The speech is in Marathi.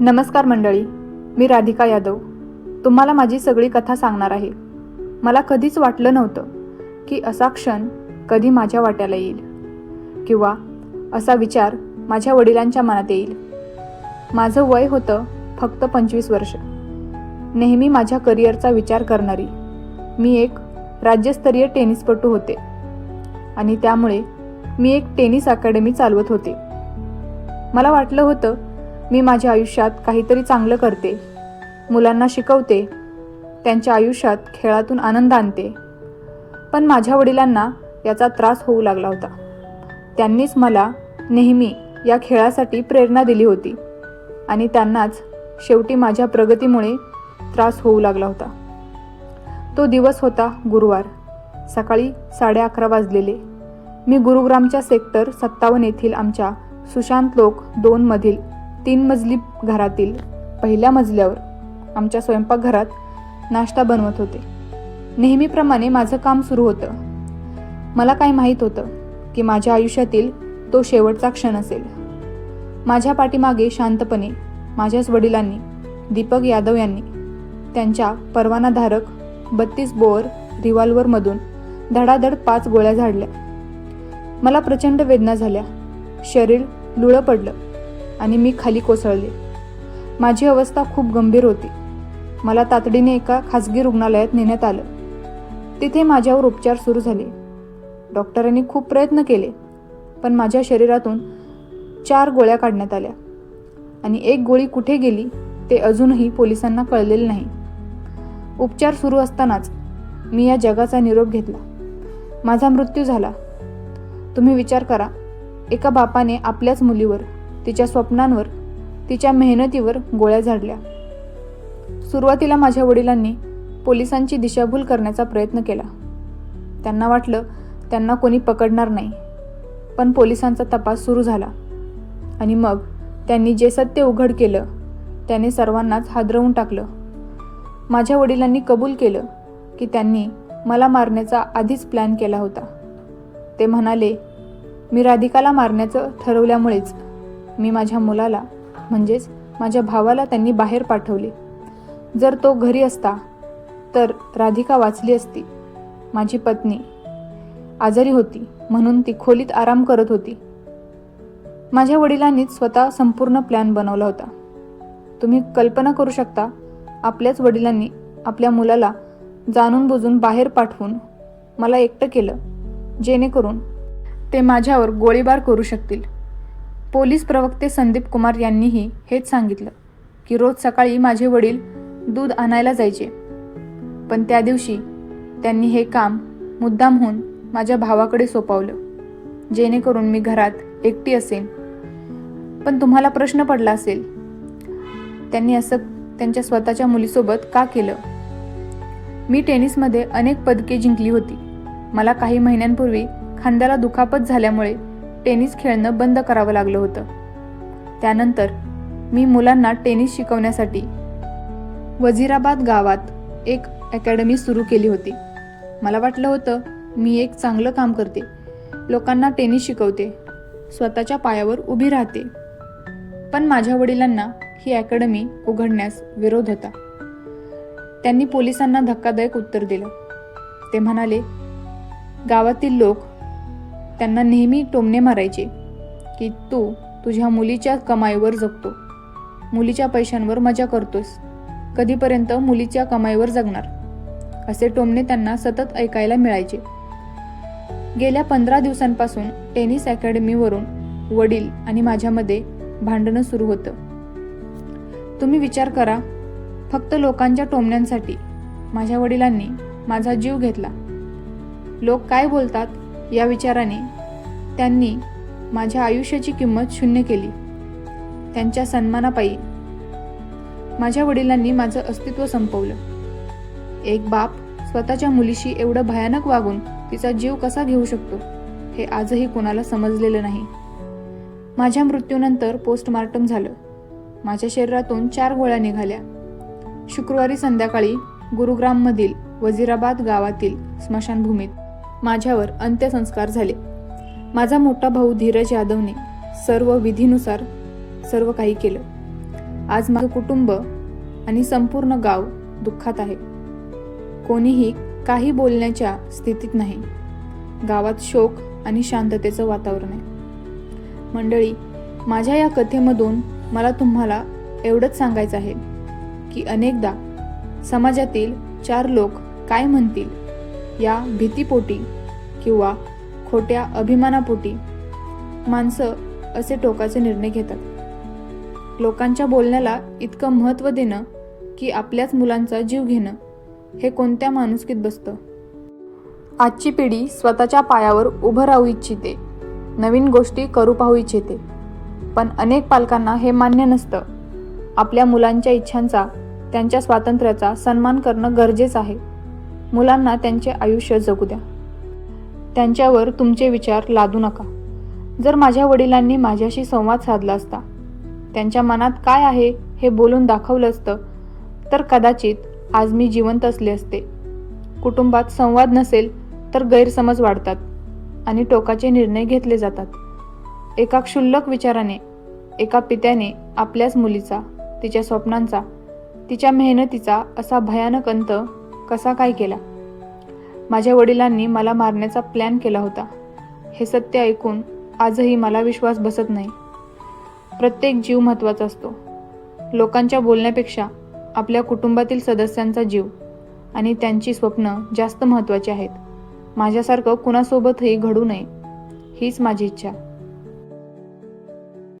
नमस्कार मंडळी मी राधिका यादव. तुम्हाला माझी सगळी कथा सांगणार आहे. मला कधीच वाटलं नव्हतं की असा क्षण कधी माझ्या वाट्याला येईल किंवा असा विचार माझ्या वडिलांच्या मनात येईल. माझं वय होतं फक्त पंचवीस वर्ष. नेहमी माझ्या करिअरचा विचार करणारी मी एक राज्यस्तरीय टेनिसपटू होते आणि त्यामुळे मी एक टेनिस अकॅडमी चालवत होते. मला वाटलं होतं मी माझ्या आयुष्यात काहीतरी चांगलं करते. मुलांना शिकवते. त्यांच्या आयुष्यात खेळातून आनंद आणते. पण माझ्या वडिलांना याचा त्रास होऊ लागला होता. त्यांनीच मला नेहमी या खेळासाठी प्रेरणा दिली होती आणि त्यांनाच शेवटी माझ्या प्रगतीमुळे त्रास होऊ लागला होता. तो दिवस होता गुरुवार. सकाळी साडे अकरा वाजलेले. मी गुरुग्रामच्या सेक्टर सत्तावन्न येथील आमच्या सुशांत लोक दोनमधील तीन मजली घरातील पहिल्या मजल्यावर आमच्या स्वयंपाकघरात नाश्ता बनवत होते. नेहमीप्रमाणे माझं काम सुरू होतं. मला काय माहीत होतं की माझ्या आयुष्यातील तो शेवटचा क्षण असेल. माझ्या पाठीमागे शांतपणे माझ्याच वडिलांनी दीपक यादव यांनी त्यांच्या परवानाधारक बत्तीस बोअर रिव्हॉल्वरमधून धडाधड पाच गोळ्या झाडल्या. मला प्रचंड वेदना झाल्या. शरीर लुळं पडलं. आणि मी खाली कोसळले. माझी अवस्था खूप गंभीर होती. मला तातडीने एका खासगी रुग्णालयात नेण्यात आलं. तिथे माझ्यावर उपचार सुरू झाले. डॉक्टरांनी खूप प्रयत्न केले पण माझ्या शरीरातून चार गोळ्या काढण्यात आल्या आणि एक गोळी कुठे गेली ते अजूनही पोलिसांना कळलेलं नाही. उपचार सुरू असतानाच मी या जगाचा निरोप घेतला. माझा मृत्यू झाला. तुम्ही विचार करा एका बापाने आपल्याच मुलीवर तिच्या स्वप्नांवर तिच्या मेहनतीवर गोळ्या झाडल्या. सुरुवातीला माझ्या वडिलांनी पोलिसांची दिशाभूल करण्याचा प्रयत्न केला. त्यांना वाटलं त्यांना कोणी पकडणार नाही. पण पोलिसांचा तपास सुरू झाला. आणि मग त्यांनी जे सत्य उघड केलं त्याने सर्वांनाच हादरवून टाकलं. माझ्या वडिलांनी कबूल केलं की त्यांनी मला मारण्याचा आधीच प्लॅन केला होता. ते म्हणाले मी राधिकाला मारण्याचं ठरवल्यामुळेच मी माझ्या मुलाला म्हणजेच माझ्या भावाला त्यांनी बाहेर पाठवले. जर तो घरी असता तर राधिका वाचली असती माझी पत्नी आजारी होती म्हणून ती खोलीत आराम करत होती. माझ्या वडिलांनीच स्वतः संपूर्ण प्लॅन बनवला होता. तुम्ही कल्पना करू शकता आपल्याच वडिलांनी आपल्या मुलाला जाणून बुजून बाहेर पाठवून मला एकटं केलं जेणेकरून ते माझ्यावर गोळीबार करू शकतील. पोलीस प्रवक्ते संदीप कुमार यांनीही हेच सांगितलं की रोज सकाळी माझे वडील दूध आणायला जायचे. पण त्या दिवशी त्यांनी हे काम मुद्दामहून माझ्या भावाकडे सोपवलं जेणेकरून मी घरात एकटी असेन. पण तुम्हाला प्रश्न पडला असेल त्यांनी असं त्यांच्या स्वतःच्या मुलीसोबत का केलं? मी टेनिसमध्ये अनेक पदके जिंकली होती. मला काही महिन्यांपूर्वी खांद्याला दुखापत झाल्यामुळे टेनिस खेळणं बंद करावं लागलं होतं. त्यानंतर मी मुलांना टेनिस शिकवण्यासाठी वझिराबाद गावात एक अकॅडमी सुरू केली होती. मला वाटलं होतं मी एक चांगलं काम करते. लोकांना टेनिस शिकवते. स्वतःच्या पायावर उभी राहते. पण माझ्या वडिलांना ही अकॅडमी उघडण्यास विरोध होता. त्यांनी पोलिसांना धक्कादायक उत्तर दिलं. ते म्हणाले गावातील लोक त्यांना नेहमी टोमणे मारायचे की तू तुझ्या मुलीच्या कमाईवर जगतो. मुलीच्या पैशांवर मजा करतोस. कधीपर्यंत मुलीच्या कमाईवर जगणार? असे टोमणे त्यांना सतत ऐकायला मिळायचे. गेल्या पंधरा दिवसांपासून टेनिस अकॅडमीवरून वडील आणि माझ्यामध्ये भांडणं सुरू होतं. तुम्ही विचार करा फक्त लोकांच्या टोमण्यांसाठी माझ्या वडिलांनी माझा जीव घेतला. लोक काय बोलतात या विचाराने त्यांनी माझ्या आयुष्याची किंमत शून्य केली. त्यांच्या सन्मानापायी माझ्या वडिलांनी माझं अस्तित्व संपवलं. एक बाप स्वतःच्या मुलीशी एवढं भयानक वागून तिचा जीव कसा घेऊ शकतो हे आजही कोणाला समजलेलं नाही. माझ्या मृत्यूनंतर पोस्टमार्टम झालं. माझ्या शरीरातून चार गोळ्या निघाल्या. शुक्रवारी संध्याकाळी गुरुग्राममधील वझिराबाद गावातील स्मशानभूमीत माझ्यावर अंत्यसंस्कार झाले. माझा मोठा भाऊ धीरज यादवने सर्व विधीनुसार सर्व काही केलं. आज माझं कुटुंब आणि संपूर्ण गाव दुःखात आहे. कोणीही काही बोलण्याच्या स्थितीत नाही. गावात शोक आणि शांततेचं वातावरण आहे. मंडळी माझ्या या कथेमधून मला तुम्हाला एवढंच सांगायचं आहे की अनेकदा समाजातील चार लोक काय म्हणतील या भीतीपोटी किंवा खोट्या अभिमानापोटी माणसं असे टोकाचे निर्णय घेतात. लोकांच्या बोलण्याला इतकं महत्त्व देणं की आपल्याच मुलांचा जीव घेणं हे कोणत्या माणुसकीत बसतं? आजची पिढी स्वतःच्या पायावर उभं राहू इच्छिते नवीन गोष्टी करू पाहू इच्छिते. पण अनेक पालकांना हे मान्य नसतं. आपल्या मुलांच्या इच्छांचा त्यांच्या स्वातंत्र्याचा सन्मान करणं गरजेचं आहे. मुलांना त्यांचे आयुष्य जगू द्या. त्यांच्यावर तुमचे विचार लादू नका. जर माझ्या वडिलांनी माझ्याशी संवाद साधला असता त्यांच्या मनात काय आहे हे बोलून दाखवलं असतं तर कदाचित आज मी जिवंत असले असते. कुटुंबात संवाद नसेल तर गैरसमज वाढतात आणि टोकाचे निर्णय घेतले जातात. एका क्षुल्लक विचाराने एका पित्याने आपल्याच मुलीचा तिच्या स्वप्नांचा तिच्या मेहनतीचा असा भयानक अंत कसा काय केला? माझ्या वडिलांनी मला मारण्याचा प्लॅन केला होता. हे सत्य ऐकून आजही मला विश्वास बसत नाही. प्रत्येक जीव महत्त्वाचा असतो. लोकांच्या बोलण्यापेक्षा आपल्या कुटुंबातील सदस्यांचा जीव आणि त्यांची स्वप्न जास्त महत्त्वाची आहेत. माझ्यासारखं कुणासोबतही घडू नये हीच माझी इच्छा.